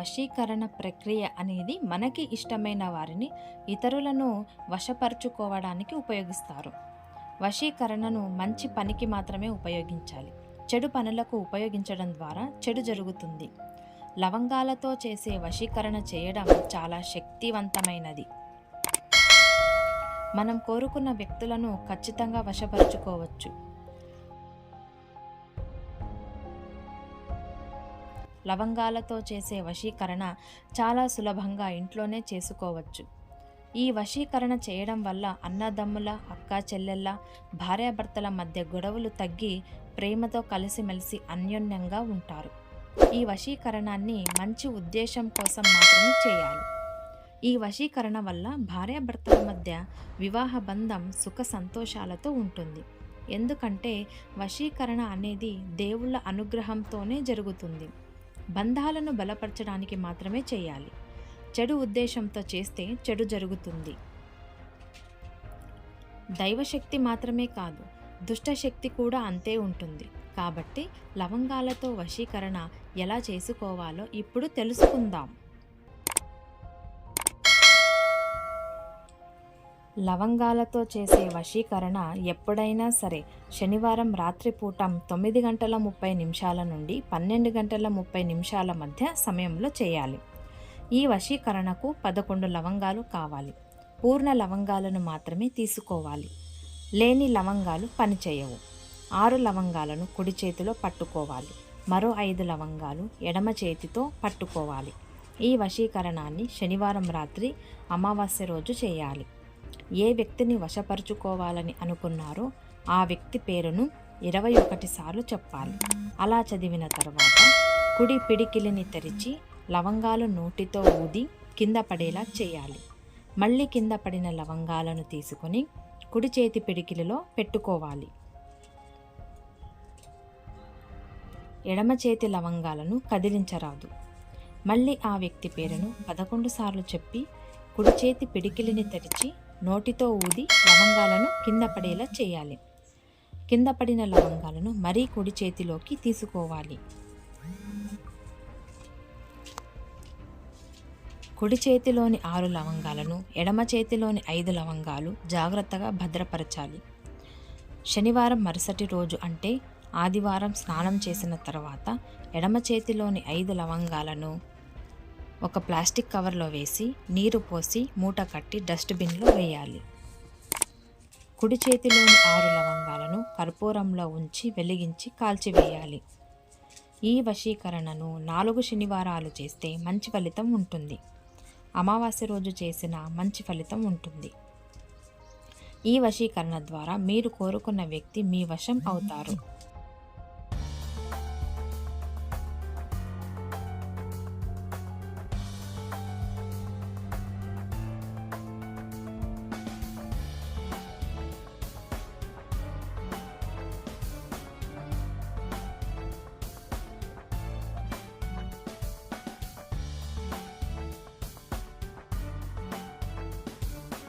వశీకరణ ప్రక్రియ అనేది మనకి ఇష్టమైన వారిని ఇతరులను వశపరుచుకోవడానికి ఉపయోగిస్తారు. వశీకరణను మంచి పనికి మాత్రమే ఉపయోగించాలి. చెడు పనులకు ఉపయోగించడం ద్వారా చెడు జరుగుతుంది. లవంగాలతో చేసే వశీకరణ చేయడం చాలా శక్తివంతమైనది. మనం కోరుకున్న వ్యక్తులను ఖచ్చితంగా వశపరుచుకోవచ్చు. లవంగాలతో చేసే వశీకరణ చాలా సులభంగా ఇంట్లోనే చేసుకోవచ్చు. ఈ వశీకరణ చేయడం వల్ల అన్నదమ్ముల అక్క చెల్లెళ్ళ భార్యాభర్తల మధ్య గొడవలు తగ్గి ప్రేమతో కలిసిమెలిసి అన్యోన్యంగా ఉంటారు. ఈ వశీకరణాన్ని మంచి ఉద్దేశం కోసం మాత్రమే చేయాలి. ఈ వశీకరణ వల్ల భార్యాభర్తల మధ్య వివాహ బంధం సుఖ సంతోషాలతో ఉంటుంది. ఎందుకంటే వశీకరణ అనేది దేవుళ్ళ అనుగ్రహంతోనే జరుగుతుంది. బంధాలను బలపరచడానికి మాత్రమే చేయాలి. చెడు ఉద్దేశంతో చేస్తే చెడు జరుగుతుంది. దైవశక్తి మాత్రమే కాదు దుష్టశక్తి కూడా అంతే ఉంటుంది. కాబట్టి లవంగాలతో వశీకరణ ఎలా చేసుకోవాలో ఇప్పుడు తెలుసుకుందాం. లవంగాలతో చేసే వశీకరణ ఎప్పుడైనా సరే శనివారం రాత్రిపూట తొమ్మిది గంటల ముప్పై నిమిషాల నుండి పన్నెండు గంటల ముప్పై నిమిషాల మధ్య సమయంలో చేయాలి. ఈ వశీకరణకు పదకొండు లవంగాలు కావాలి. పూర్ణ లవంగాలను మాత్రమే తీసుకోవాలి. లేని లవంగాలు పనిచేయవు ఆరు లవంగాలను కుడి చేతిలో పట్టుకోవాలి. మరో ఐదు లవంగాలు ఎడమ చేతితో పట్టుకోవాలి. ఈ వశీకరణాన్ని శనివారం రాత్రి అమావాస్య రోజు చేయాలి. ఏ వ్యక్తిని వశపరుచుకోవాలని అనుకున్నారో ఆ వ్యక్తి పేరును ఇరవై ఒకటి సార్లు చెప్పాలి. అలా చదివిన తర్వాత కుడి పిడికిలిని తెరిచి లవంగాలు నోటితో ఊది కింద పడేలా చేయాలి. మళ్ళీ కింద పడిన లవంగాలను తీసుకొని కుడి చేతి పిడికిలిలో పెట్టుకోవాలి. ఎడమ చేతి లవంగాలను కదిలించరాదు. మళ్ళీ ఆ వ్యక్తి పేరును పదకొండు సార్లు చెప్పి కుడి చేతి పిడికిలిని తెరిచి నోటితో ఊది లవంగాలను కింద పడేలా చేయాలి. కింద పడిన లవంగాలను మరీ కుడి చేతిలోకి తీసుకోవాలి. కుడి చేతిలోని ఆరు లవంగాలను ఎడమ చేతిలోని ఐదు లవంగాలు జాగ్రత్తగా భద్రపరచాలి. శనివారం మరుసటి రోజు అంటే ఆదివారం స్నానం చేసిన తర్వాత ఎడమ చేతిలోని ఐదు లవంగాలను ఒక ప్లాస్టిక్ కవర్లో వేసి నీరు పోసి మూట కట్టి డస్ట్బిన్లో వేయాలి. కుడి చేతిలోని ఆరు లవంగాలను కర్పూరంలో ఉంచి వెలిగించి కాల్చివేయాలి. ఈ వశీకరణను నాలుగు శనివారాలు చేస్తే మంచి ఫలితం ఉంటుంది. అమావాస్య రోజు చేసిన మంచి ఫలితం ఉంటుంది. ఈ వశీకరణ ద్వారా మీరు కోరుకున్న వ్యక్తి మీ వశం అవుతారు.